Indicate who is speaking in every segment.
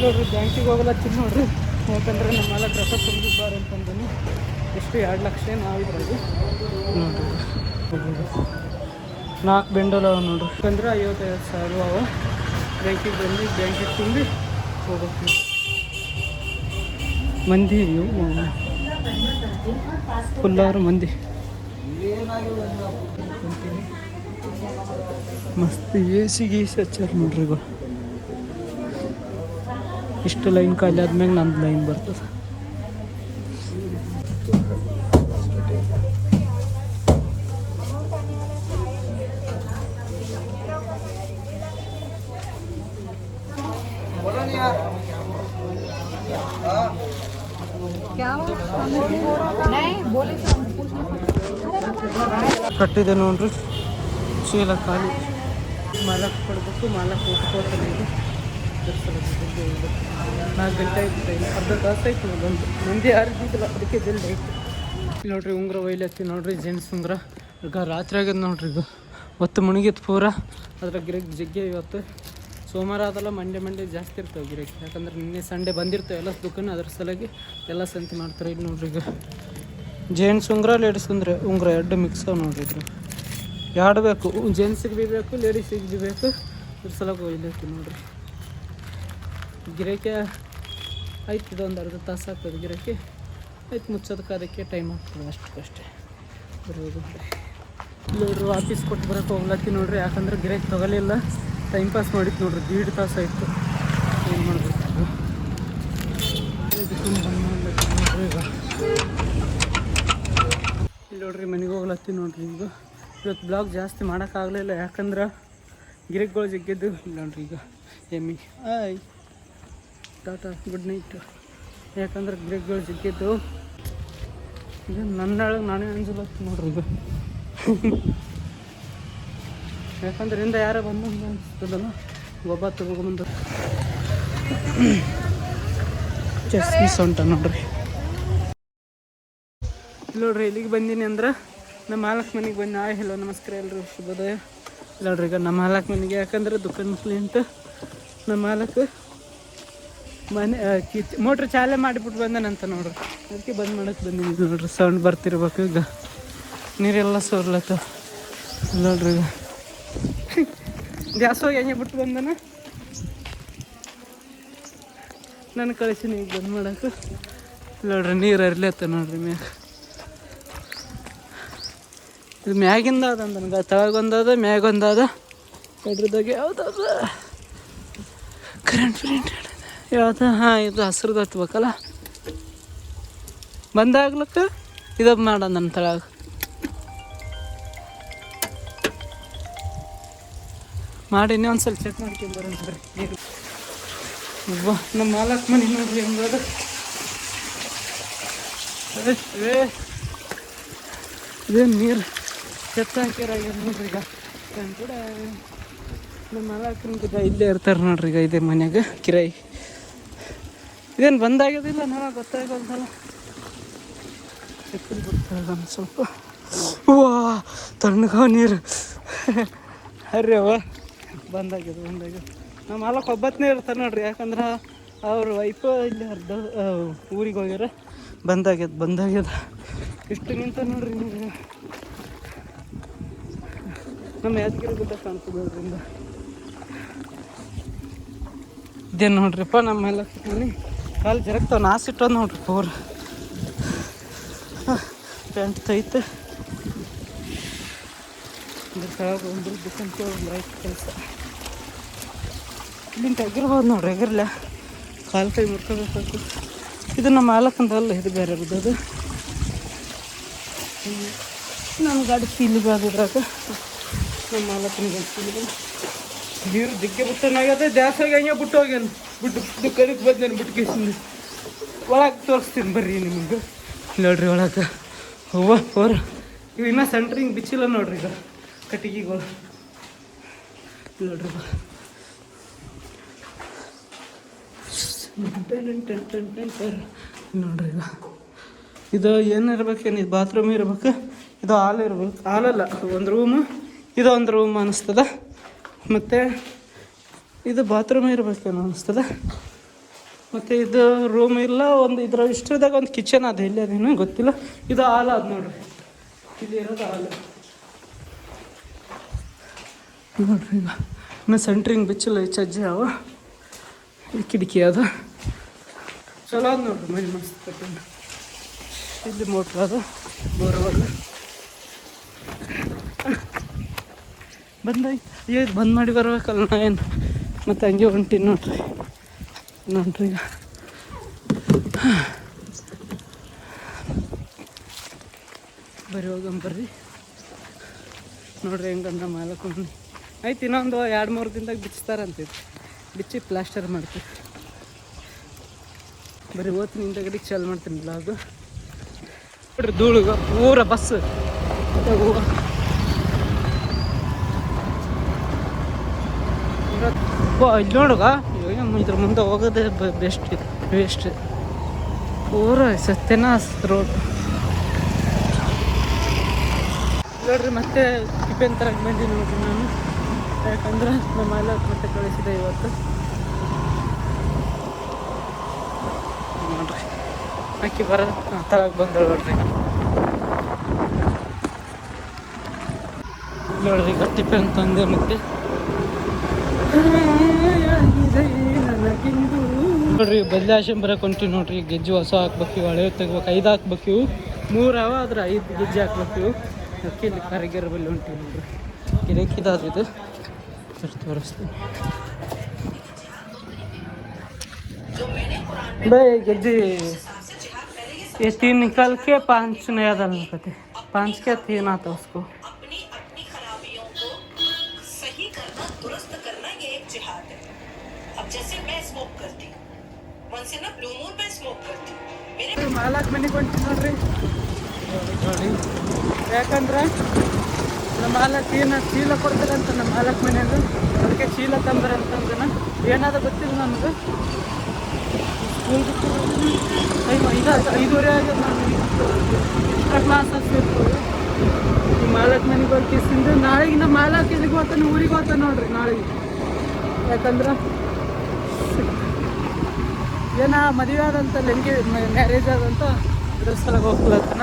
Speaker 1: ನೋಡ್ರಿ ಬ್ಯಾಂಕಿಗೆ ಹೋಗಲ್ಲ ಚಿನ್ನ ನೋಡ್ರಿ. ಯಾಕಂದ್ರೆ ನಮ್ಮೆಲ್ಲ ಡ್ರೆಸ್ ತುಂಬಿದ್ದಾರೆ ಅಂತಂదని ಎಷ್ಟು ಎರಡು ಲಕ್ಷ ನಾವು ನೋಡ್ರಿ. ನಾಲ್ಕು ಬೆಂಡಲ್ ಅವ ನೋಡ್ರಿ. ಯಾಕಂದ್ರೆ ಐವತ್ತೈದು ಸಾವಿರ ಅವ. ಬ್ಯಾಂಕಿಗೆ ಬಂದು ಬ್ಯಾಂಕಿಗೆ ತುಂಬಿ ಹೋಗ್ಬೇಕು. ಮಂದಿ ಫುಲ್ಲಾರು ಮಂದಿ. ಮಸ್ತ್ ಎ ಸಿ ಗೀಸಿ ಹಚ್ಚಾರ ನೋಡ್ರಿ ಈಗ ಇಷ್ಟು ಲೈನ್ ಖಾಲಿ ಆದ್ಮ್ಯಾಗ ನಂದು ಲೈನ್ ಬರ್ತದೆ. ಕಟ್ಟಿದೆ ನೋಡ್ರಿ. ಚೀಲ ಖಾಲಿ. ಮಾಲಕ್ ಕೊಡ್ಬೇಕು ಮಾಲಕ್ ಇದು ನಾಲ್ಕು ಮಂದಿ ಯಾರು ಇದ್ದಿದ್ದಿಲ್ಲ ಅದಕ್ಕೆ ಜಲ್ದಿ ನೋಡ್ರಿ ಉಂಗ್ರ ಒಯ್ಲತ್ತಿ ನೋಡ್ರಿ ಜೆಂಟ್ಸ್ ಉಂಗ್ರ. ಈಗ ರಾತ್ರಿ ಆಗ್ಯದ ನೋಡ್ರಿ ಇದು. ಒತ್ತು ಮುಳುಗಿತ್ತು ಪೂರ. ಅದ್ರ ಗಿರಕ್ ಜಗ್ಗೆ ಇವತ್ತು. ಸೋಮವಾರ ಆದಲ್ಲ ಮಂಡೆ ಮಂಡೆ ಜಾಸ್ತಿ ಇರ್ತವೆ ಗಿರಕ್ ಯಾಕಂದ್ರೆ ನಿನ್ನೆ ಸಂಡೆ ಬಂದಿರ್ತವೆ ಎಲ್ಲ ದುಃಖನ ಅದ್ರ ಸಲುವಾಗಿ ಎಲ್ಲ ಸಂತಿ ಮಾಡ್ತಾರೆ ಇಲ್ಲಿ ನೋಡ್ರಿ ಈಗ. ಜೆಂಟ್ಸ್ ಉಂಗ್ರ ಲೇಡೀಸ್ ಉಂಗ್ರ ಉಂಗ್ರ ಎರಡು ಮಿಕ್ಸ್ ನೋಡ್ರಿ ಇದು ಎರಡು ಬೇಕು? ಜೆಂಟ್ಸಿಗೆ ಬಿ ಬೇಕು ಲೇಡೀಸಿಗೆ ಬಿ ಬೇಕು. ಇದ್ರ ಸಲುವಾಗಿ ಒಯ್ಲತ್ತಿ ನೋಡ್ರಿ. ಗಿರಕ್ಕೆ ಆಯ್ತು ಇದೊಂದು ಅರ್ಧ ತಾಸು ಆಗ್ತದೆ ಗಿರಕ್ಕೆ ಆಯ್ತು, ಮುಚ್ಚೋದಕ್ಕೆ ಅದಕ್ಕೆ ಟೈಮ್ ಆಗ್ತದೆ ಅಷ್ಟಕ್ಕಷ್ಟೇ ಬರೋದು ನೋಡ್ರಿ ಆಫೀಸ್ ಕೊಟ್ಟು ಬರೋಕೆ ಹೋಗ್ಲತ್ತಿ ನೋಡ್ರಿ, ಯಾಕಂದ್ರೆ ಗಿರಕ್ಕೆ ತಗೊಲಿಲ್ಲ. ಟೈಮ್ ಪಾಸ್ ಮಾಡಿತ್ತು ನೋಡ್ರಿ, ದೀಡ್ ತಾಸು ಆಯಿತು. ಏನು ಮಾಡಬೇಕು ನೋಡ್ರಿ ಈಗ. ಇಲ್ಲಿ ನೋಡ್ರಿ, ಮನೆಗೆ ಹೋಗ್ಲತ್ತಿ ನೋಡ್ರಿ ಈಗ. ಇವತ್ತು ಬ್ಲಾಗ್ ಜಾಸ್ತಿ ಮಾಡೋಕ್ಕಾಗಲಿಲ್ಲ, ಯಾಕಂದ್ರೆ ಗಿರಕ್ಗಳು ಜಗ್ಗಿದ್ದು ಇಲ್ಲ ನೋಡ್ರಿ ಈಗ. ಎಮ್ಮಿ ಆಯ್. Tata good night. ಯಾಕಂದ್ರೆ ಬ್ರೇಕ್ಗಳು ಸಿಕ್ಕಿತ್ತು ಇದು ನನ್ನೊಳಗೆ ನಾನೇ ಅನ್ಸಲತ್ತು ನೋಡ್ರಿ ಇದು. ಯಾಕಂದ್ರೆ ಹಿಂದೆ ಯಾರೋ ಬಂದು ಅನಿಸ್ತದಲ್ಲ, ಒಬ್ಬ ತಗೊಂಬಂದು. ಚೆಸ್ ಉಂಟ ನೋಡ್ರಿ. ನೋಡ್ರಿ, ಇಲ್ಲಿಗೆ ಬಂದೀನಿ ಅಂದ್ರೆ ನಮ್ಮ ಮಾಲಕ್ ಮನೆಗೆ ಬಂದು ಆಯ್ ಹಲೋ ನಮಸ್ಕಾರ ಎಲ್ಲರೂ ಶುಭೋದಯ. ನೋಡ್ರಿ, ಈಗ ನಮ್ಮ ಮಾಲಕ್ ಮನೆಗೆ ಯಾಕಂದ್ರೆ ದುಕಾನ್ ಅಂತ ನಮ್ಮ ಮಾಲಕ್ ಮನೆ ಮೋಟ್ರ್ ಚಾಲೆ ಮಾಡಿಬಿಟ್ಟು ಬಂದನಂತ ನೋಡ್ರಿ ಅದಕ್ಕೆ ಬಂದ್ ಮಾಡಕ್ಕೆ ಬಂದಿನಿ ನೋಡ್ರಿ, ಸೌಂಡ್ ಬರ್ತಿರ್ಬೇಕು ಈಗ. ನೀರೆಲ್ಲ ಸೋರ್ಲತ್ತ. ನೋಡ್ರಿ ಈಗ. ಗ್ಯಾಸ್ ಹೋಗಿ ಹೆಂಗೆ ಬಿಟ್ಟು ಬಂದನ? ನಾನು ಕಳಿಸಿನಿ ಈಗ ಬಂದ್ ಮಾಡಕ್ಕೆ ನೋಡ್ರಿ, ನೀರು ಅರ್ಲತ್ತ ನೋಡ್ರಿ ಮ್ಯಾಗ. ಇದು ಮ್ಯಾಗಿಂದ ಅದ ನನಗೆ ತಳಗೊಂದದ ಮ್ಯಾಗೊಂದದ ಎಡ್ರದಾಗ ಯಾವ್ದದ ಕರೆಂಟ್ ಫ್ರೆಂಟ್ ಯಾವ್ದು ಹಾಂ, ಇದು ಹಸಿರು ಹತ್ಬೇಕಲ್ಲ ಬಂದಾಗ್ಲಕ್ಕ ಇದು ಮಾಡ ನನ್ನ ತಳಗ. ಮಾಡಿ ಇನ್ನೊಂದು ಸ್ವಲ್ಪ ಚೆಕ್ ಮಾಡ್ಕೊಂಡು ಬರೋಣ ಒಬ್ಬ ನಮ್ಮ ಮಾಲಕ್ ಮನೆ ನೋಡ್ರಿ ಹೆಂಗದ ಇದೇನು ನೀರು ಚೆತ್ತ ಹಾಕಿರೋ ನೋಡ್ರಿ ಈಗ. ನಮ್ಮ ಮಾಲಕನ ಇಲ್ಲೇ ಇರ್ತಾರೆ ನೋಡ್ರಿ ಈಗ ಇದೇ ಮನ್ಯಾಗ, ಕಿರಾಯಿ. ಇದೇನು ಬಂದಾಗ್ಯದಿಲ್ಲ ನನಗೆ ಗೊತ್ತಾಗೋದಲ್ಲ ಸ್ವಲ್ಪ. ವಾ ತಣ್ಣಗ ನೀರು. ಅರೇ ಅವ ಬಂದಾಗ್ಯದ ಬಂದಾಗ್ಯದ ನಮ್ಮ ಮಾಲಕ್ ಒಬ್ಬತ್ತನೇ ಇರ್ತಾರೆ ನೋಡ್ರಿ, ಯಾಕಂದ್ರೆ ಅವ್ರ ವೈಫ್ ಇಲ್ಲಿ ಅರ್ಧ ಊರಿಗೆ ಹೋಗ್ಯಾರ. ಬಂದಾಗ್ಯದ ಬಂದಾಗ್ಯದ. ಇಷ್ಟು ನಿಂತ ನೋಡ್ರಿ ನಿಮಗೆ ನಮ್ಮ ಯಾದಗಿರಿ ಗುಡ್ಡ ಕಾಣ್ತದೆ ಅದರಿಂದ. ಇದೇನು ನೋಡ್ರಿಪ್ಪ ನಮ್ಮ ಎಲ್ಲ ಕಾಲು ಜರಗ್ತಾವ. ನಾಸಿಟ್ಟೋದು ನೋಡ್ರಿ ಪೋರ್. ಪ್ಯಾಂಟ್ ತೈತೆ. ಕೆಳಗೆ ಒಂದು ದುಕಾನ್ಗೆ ಲೈಟ್ ಕೆಲಸ. ಇಲ್ಲಿಂದ ಎಗಿರ್ಬೋದು ನೋಡ್ರಿ, ಎಗಿರ್ಲ. ಕಾಲು ಕೈ ಮುರ್ಕೋಬೇಕು ಇದು ನಮ್ಮ ಆಲಕ್ಕಂದಲ್ಲ ಇದು ಬೇರೆ ಅದು. ನಮ್ಮ ಗಾಡಿ ಫೀಲ್ ಬಾದಿದ್ರಾಗ ನಮ್ಮ ಆಲಕ್ಕನಿಗೆ ಫೀಲ್ ನೀರು ದಿಕ್ಕೆ ಬಿಟ್ಟನಾಗದೆ ದ್ಯಾಸಾಗಿ ಹಂಗೆ ಬಿಟ್ಟು ಹೋಗ್ಯಾನ ಬಿಟ್ಟು ದುಕಾನಕ್ಕೆ ಬಂದೇನು ಬಿಟ್ಟು ಕೇಸಿಂದ. ಒಳಗೆ ತೋರಿಸ್ತೀನಿ ಬರ್ರಿ ನಿಮ್ಗೆ. ನೋಡ್ರಿ ಒಳಗೆ. ಹೂವ ಹೋರ ಇವು ಇನ್ನೂ ಸೆಂಟ್ರಿಂಗ್ ಬಿಚ್ಚಿಲ್ಲ ನೋಡ್ರಿ ಈಗ. ಕಟ್ಟಿಗೆಗಳು. ನೋಡ್ರಿ ನೋಡ್ರಿ ಈಗ ಇದು ಏನಿರ್ಬೇಕೇನು ಇದು? ಬಾತ್ರೂಮ್ ಇರ್ಬೇಕು? ಇದು ಹಾಲ್ ಇರ್ಬೇಕು? ಹಾಲಲ್ಲ. ಒಂದು ರೂಮು. ಇದು ಒಂದು ರೂಮ್ ಅನ್ನಿಸ್ತದ ಮತ್ತು ಇದು ಬಾತ್ರೂಮ್ ಇರಬೇಕೇನೋ ಅನಿಸ್ತದ. ಮತ್ತು ಇದು ರೂಮ್ ಇಲ್ಲ, ಒಂದು ಇದ್ರ ಇಷ್ಟದಾಗ ಒಂದು ಕಿಚನ್ ಅದು ಇಲ್ಲಿ ಅದೇನು ಗೊತ್ತಿಲ್ಲ. ಇದು ಹಾಲ್ ಅದು ನೋಡ್ರಿ. ಇಲ್ಲಿ ಇರೋದು ಹಾಲು. ನೋಡ್ರಿ ಈಗ ಇನ್ನು ಸೆಂಟ್ರಿಂಗ್ ಬಿಚ್ಚಲ್ಲ ಹೆಚ್ಚಜ್ಜಿ ಅವ. ಕಿಟಕಿ ಅದು. ಚಲೋ ಅದು ನೋಡ್ರಿ, ಮೈ ಮಸ್ತ್ ಇಲ್ಲಿ ಮೋಟ್ರ್ ಅದು ಬೋರ್ವೆಲ್ ಅಯ್ಯೋ, ಇದು ಬಂದ್ ಮಾಡಿ ಬರ್ಬೇಕಲ್ಲ ನಾ ಏನು. ಮತ್ತೆ ಹಂಗೆ ಹೊಂಟೀನಿ ನೋಡ್ರಿ ನೋಡ್ರಿ ಈಗ. ಬರೀ ಹೋಗಂ ಬರ್ರಿ. ನೋಡ್ರಿ ಹೆಂಗಂದ ಮಾಲಕ್ ಆಯ್ತು ಇನ್ನೊಂದು ಎರಡು ಮೂರು ದಿನದಾಗ ಬಿಚ್ತಾರಂತ ಇದು. ಬಿಚ್ಚಿ ಪ್ಲಾಸ್ಟರ್ ಮಾಡ್ತೀವಿ. ಬರೀ ಓದ್ತೀನಿ ಇಂದಾಗಡೆ ಚಾಲು ಮಾಡ್ತೀನಿ ಬ್ಲಾಗು ನೋಡ್ರಿ ಧೂಳುಗ ಊರ ಬಸ್ ಹೂವ ಓ, ಇಲ್ಲಿ ನೋಡುಗ? ಇದ್ರ ಮುಂದೆ ಹೋಗೋದೇ ಬೆಸ್ಟ್ ಬೆಸ್ಟ್ ಪೂರ ಸತ್ಯನಾಸ್ ರೋಡ್ ನೋಡ್ರಿ, ಮತ್ತೆ ಟಿಫಿನ್ ತರಕ್ಕೆ ಬಂದಿ ನೋಡ್ರಿ ನಾನು. ಯಾಕಂದ್ರೆ ನಮ್ಮ ಎಲ್ಲ ಮತ್ತೆ ಕಳಿಸಿದೆ ಇವತ್ತು. ನೋಡ್ರಿ ಅಕ್ಕಿ ಬರ ತಳಕ್ಕೆ ಬಂದಳು ನೋಡ್ರಿ. ನೋಡ್ರಿ, ಈಗ ಟಿಫಿನ್ ತಂದೆ ಮತ್ತೆ. ನೋಡ್ರಿ ಬದಲಾಶನ್ ಬರಕ್ ಹೊಂಟಿವಿ ನೋಡ್ರಿ ಗೆಜ್ಜು ಹೊಸ ಹಾಕ್ಬೇಕು ಇವು ಹಳೆ ತೆಗ್ಬೇಕು ಐದು ಹಾಕ್ಬೇಕು ಇವು ಮೂರು ಅವ ಆದ್ರೆ ಐದು ಗೆಜ್ಜೆ ಹಾಕ್ಬೇಕು ಇವು ಅದಕ್ಕೆ ಇಲ್ಲಿ ಕಾರಿಗೆರ ಬಲ್ಲಿ ಹೊಂಟಿವಿ ನೋಡ್ರಿ ಗಿಡಕ್ಕಿದಾದ ಇದು ಸರಿ ತೋರಿಸ್ತೀನಿ बे गिद्दी ये तीन निकल के पाँच नया डालना पड़ते पाँच क्या तीन आता उसको
Speaker 2: जिहाद है अब जैसे मैं स्मोक करती हूँ once in a blue moon मैं स्मोक करती हूँ मेरे
Speaker 1: ಮಾಲಕ್ ಮನೆಗೆ ಹೊಂಟಿ ನೋಡ್ರಿ ನೋಡಿ ಯಾಕಂದ್ರೆ ನಮ್ಮ ಮಾಲಕ್ ಏನು ಚೀಲ ಕೊಡ್ತಾರಂತ ನಮ್ಮ ಮಾಲಕ್ ಮನೆಯಾಗ ಅದಕ್ಕೆ ಚೀಲ ತಂದ್ರೆ ಅಂತಂದ್ರೆ ಏನಾದ್ರು ಗೊತ್ತಿಲ್ಲ ನಮ್ಗೆ ಸ್ಕೂಲ್ ಬಿಟ್ಟು ಐದು ಐದು ಐದೂವರೆ ಆಗ್ಯದ ನಾನು ಎಕ್ಸ್ಟ್ರಾ ಕ್ಲಾಸ್ ಸೇರ್ಬೋದು ಈ ಮಾಲಕ್ ಮನೆಗೆ ಹೋಗಿ ಕಿಸಿಂದ ನಾಳೆಗೆ ನಮ್ಮ ಮಾಲಕ್ ಎಲ್ಲಿಗೆ ಹೋಗ್ತಾನೆ ಊರಿಗೆ ಹೋಗ್ತಾನೆ ನೋಡ್ರಿ ನಾಳೆಗೆ ಯಾಕಂದ್ರೆ ಏನ ಮದುವೆ ಆದಂಥ ಲೆಂಗಿ ಮ್ಯಾರೇಜ್ ಆದಂಥ ಸಲ ಹೋಗ್ಲತ್ತನ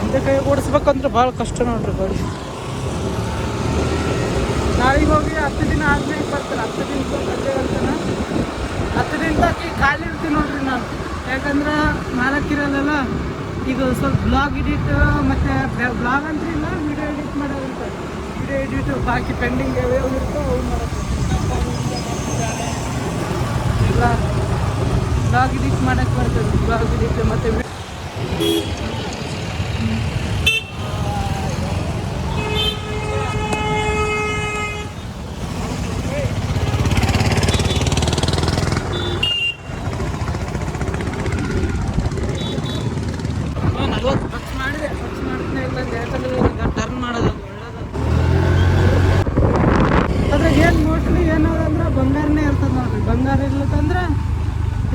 Speaker 1: ಹಿಂದೆ ಕೈ ಓಡಿಸ್ಬೇಕಂದ್ರೆ ಭಾಳ ಕಷ್ಟ ನೋಡ್ರಿ ಗಾಡಿ ನಾಳೆಗೆ ಹೋಗಿ ಹತ್ತು ದಿನ ಆದ್ಮೇಲೆ ಬರ್ತಾರೆ, ಹತ್ತು ದಿನ ಅಂತಾನ. ಹತ್ತು ದಿನದಾಗಿ ಖಾಲಿ ಇರ್ತೀನಿ ನೋಡ್ರಿ ನಾನು. ಯಾಕಂದ್ರೆ ನಾಲ್ಕಿರಲ್ಲ ಇದು ಸ್ವಲ್ಪ ಬ್ಲಾಗ್ ಎಡಿಟ್ ಮತ್ತು ಬ್ಲಾಗ್ ಅಂತ ಇಲ್ಲ ವಿಡಿಯೋ ಎಡಿಟ್ ಮಾಡೋದಂತ. ವಿಡಿಯೋ ಎಡಿಟ್ ಬಾಕಿ ಪೆಂಡಿಂಗ್ ಯಾವ್ಯಾವ ಇರ್ತೋ ಅವು ಮಾಡೋದು ಎಲ್ಲ ಬ್ಲಾಗ್ ಎಡಿಟ್ ಮಾಡಕ್ಕೆ ಬರ್ತದೆ ಬ್ಲಾಗ್ ಎಡಿಟ್ ಮತ್ತು ನಲ್ವತ್ತು ಖರ್ಚು ಮಾಡಿದೆ ಖರ್ಚು ಮಾಡಿದ್ನೇ ಇಲ್ಲ ಅಂತ ಯಾಕಂದ್ರೆ ಈಗ ಟರ್ನ್ ಮಾಡೋದು ಒಳ್ಳೇದು ಅದ್ರಾಗ ಏನು ಮೋಸ್ಟ್ಲಿ ಏನಾದಂದ್ರೆ ಬಂಗಾರನೇ ಇರ್ತದೆ ನೋಡ್ರಿ ಬಂಗಾರ ಇರ್ಲಿಕ್ಕಂದ್ರೆ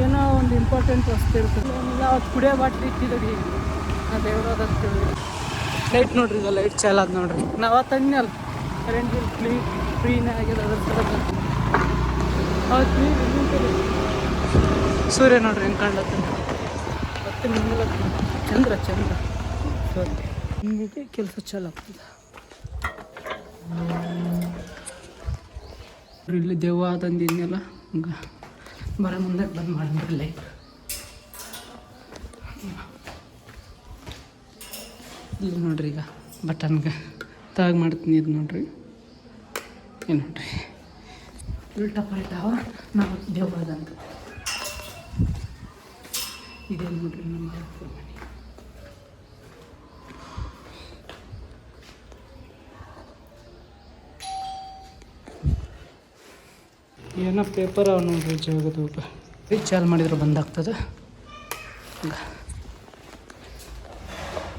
Speaker 1: ಏನೋ ಒಂದು ಇಂಪಾರ್ಟೆಂಟ್ ವಸ್ತು ಇರ್ತದೆ ಅವತ್ತು ಕುಡಿಯೋ ಬಾಟ್ಲಿ ಇಟ್ಟಿದ್ದೀವಿ ಆ ದೇವ್ರದಂತ ಲೈಟ್ ನೋಡ್ರಿ ಇದು ಲೈಟ್ ಚಾಲ ಅದ ನೋಡ್ರಿ. ನಾವು ತಂದಿ ಅಲ್ಲ ಕರೆಂಟ್ ಬಿಲ್ ಫ್ರೀ ಫ್ರೀನೇ ಆಗ್ಯದ ಅದ್ರ ಸೂರ್ಯ ನೋಡ್ರಿ ಹೆಂಗೆ ಕಾಣ್ಲತ್ತ. ಮತ್ತೆ ಮುಂದೆ ಚಂದ್ರ ಚಂದ್ರ. ನಿಮಗೆ ಕೆಲಸ ಚಾಲು ಆಗ್ತದೆ. ಇಲ್ಲಿ ದೆವ್ವ ತಂದಿದ್ನೆಲ್ಲ ಹಂಗೆ. ಬರ ಮುಂದೆ ಬಂದ್ ಮಾಡಿದ್ರಿ ಲೈಟ್ ಇಲ್ಲಿ ನೋಡ್ರಿ ಈಗ ಬಟನ್ಗೆ ತಾಗ್ ಮಾಡ್ತೀನಿ ಇದು ನೋಡ್ರಿ. ಏನು ನೋಡ್ರಿ. ಉಲ್ಟಾ ಪಲ್ಟಾವ ನಾವು ದೆವ್ವ ಅದಂತ ಇದೇನು ನೋಡ್ರಿ ನಮ್ಮ ಏನೋ ಪೇಪರ್ ಅವ ನೋಡ್ರಿ ಜಗದೂಪ ಇದು ಚಾಲು ಮಾಡಿದ್ರೆ, ಬಂದಾಗ್ತದೆ.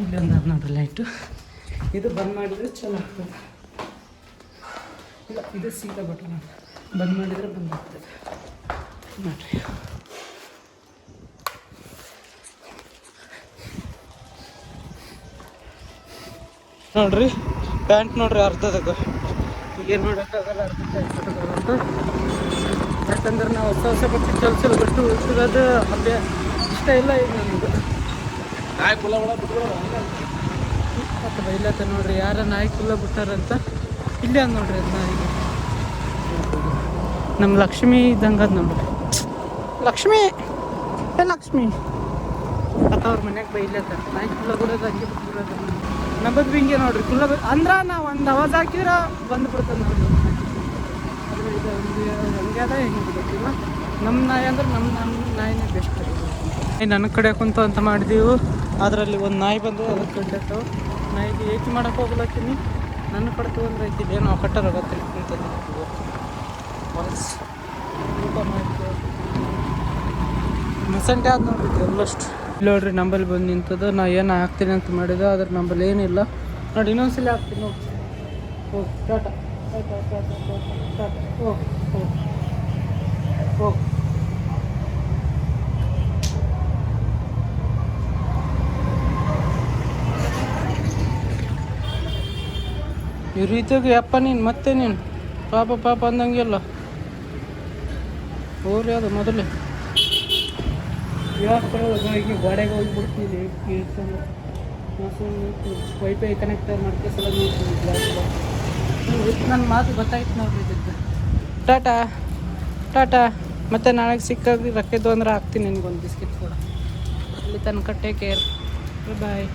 Speaker 1: ಇಲ್ಲೊಂದು ನೋಡ್ರಿ ಲೈಟು ಇದು ಬಂದ್ ಮಾಡಿದ್ರೆ ಚಲೋ ಆಗ್ತದೆ. ಇಲ್ಲ ಇದು ಸೀದಾ ಬಟನ್ ಬಂದ್ ಮಾಡಿದ್ರೆ ಬಂದಾಗ್ತದೆ ನೋಡ್ರಿ. ನೋಡ್ರಿ ಪ್ಯಾಂಟ್ ನೋಡ್ರಿ ಅರ್ಧದಾಗ ಏನು ಮಾಡೋಕ್ಕಾಗಲ್ಲ ಅರ್ಧ ಪ್ಯಾಂಟ್ ಯಾಕಂದ್ರೆ ನಾವು ಹೊಸ ಹೊಸ ಬಟ್ಟೆ ಕೆಲಸ ಬಟ್ಟು ಉಳಿಸೋದು ಅಭ್ಯಾಸ ಇಷ್ಟ ಇಲ್ಲ ಈಗ ನಮಗೆ. ಮತ್ತು ಬೈಲತ್ತ ನೋಡ್ರಿ ಯಾರ ನಾಯಿ ಕುಲ್ಲ ಬಿಟ್ಟಾರಂತ ಇಲ್ಲೇ ಅಂದ್ ನೋಡ್ರಿ ಅದು ನಾಯಿ. ನಮ್ಮ ಲಕ್ಷ್ಮಿ ಇದ್ದಂಗೆ ಅದ್ ನೋಡ್ರಿ. ಲಕ್ಷ್ಮಿ. ಏ ಲಕ್ಷ್ಮಿ. ಅತ್ತ ಅವ್ರ ಮನ್ಯಾಗ ಬೈಲತ್ತ ನಾಯಿ ಕುಲ್ಲ ಬಿಡೋದು ಹಂಗೆ ಬಿಟ್ಬಿಡೋದು. ನಮ್ಮದು ಹಿಂಗೆ ನೋಡ್ರಿ ಕುಲ ಅಂದ್ರ ಅಂದ್ರೆ ನಾವು ಒಂದು ಅವಾಜ್ ಹಾಕಿದ್ರೆ ಬಂದು ಬಿಡ್ತದೆ ನೋಡ್ರಿ ಹಂಗೆ ಅದ ಹೆಂಗೆ ಗೊತ್ತಿಲ್ಲ ನಮ್ಮ ನಾಯಿ ಅಂದ್ರೆ ನಮ್ಮ ನಮ್ಮ ನಾಯಿನೇ ಬೆಸ್ಟ್ ನನ್ನ ಕಡೆ ಕುಂತು ಅಂತ ಮಾಡಿದೀವು. ಅದರಲ್ಲಿ ಒಂದು ನಾಯಿ ಬಂದು ಅದಕ್ಕೆ ಕಟ್ಟತ್ತು. ನಾಯಿಗೆ ಏಕೆ ಮಾಡೋಕೆ ಹೋಗ್ಲತ್ತೀನಿ ನನ್ನ ಕಡೆ ತೊಗೊಂಡ್ರೆ ಐತಿದ್ದೆ ನಾವು ಕಟ್ಟರ ಗೊತ್ತಿಲ್ಲ ಕುಂತದ್ದು. ಹೊಲ್ಸ್ ಊಟ ಮಸಂಟೆ ಆದ ನೋಡ್ರಿ ಎಲ್ಲಷ್ಟು. ಇಲ್ಲಿ ನೋಡ್ರಿ ನಂಬಲ್ಲಿ ಬಂದು ನಿಂತದ್ದು. ನಾ ಏನು ಹಾಕ್ತೀನಿ ಅಂತ ಮಾಡಿದೆ ಆದ್ರೆ ನಂಬಲ್ಲಿ ಏನಿಲ್ಲ. ನೋಡಿ ಇನ್ನೊಂದ್ಸಲ ಹಾಕ್ತೀನಿ ನೋಡಿ ಹೋಗಿ Tata. Tata tata tata Tata. ಹೋಗಿ ಹೋಗಿ. ಹೋಗಿ. ಈ ರೀತಿಯಾಗಿ ಅಪ್ಪ ನೀನು ಮತ್ತೆ ನೀನು. ಪಾಪ ಪಾಪ ಅಂದಂಗೆಲ್ಲ. ಹೋಗ್ರಿ ಅದು ಮೊದಲೇ? ಹೋಗಿ ಗೋಡೆಗೆ ಹೋಗ್ಬಿಡ್ತೀನಿ ವೈಫೈ ಕನೆಕ್ಟ್ ಮಾಡ್ಕೆ ಸಲ ನೋಡ್ತೀನಿ ನನ್ನ ಮಾತು ಗೊತ್ತಾಯ್ತು ನೋಡ್ರಿ ಇದಕ್ಕೆ ಟಾಟಾ ಟಾಟಾ ಮತ್ತೆ ನಾಳೆ ಸಿಕ್ಕಾಗಿ ರೊಕ್ಕಿದ್ದು ಅಂದ್ರೆ ಹಾಕ್ತೀನಿ ನಿನಗೊಂದು ಬಿಸ್ಕಿಟ್ ಕೂಡ. ಅಲ್ಲಿ ತನಕ ಟೇಕ್ ಕೇರ್ ಬಾಯ್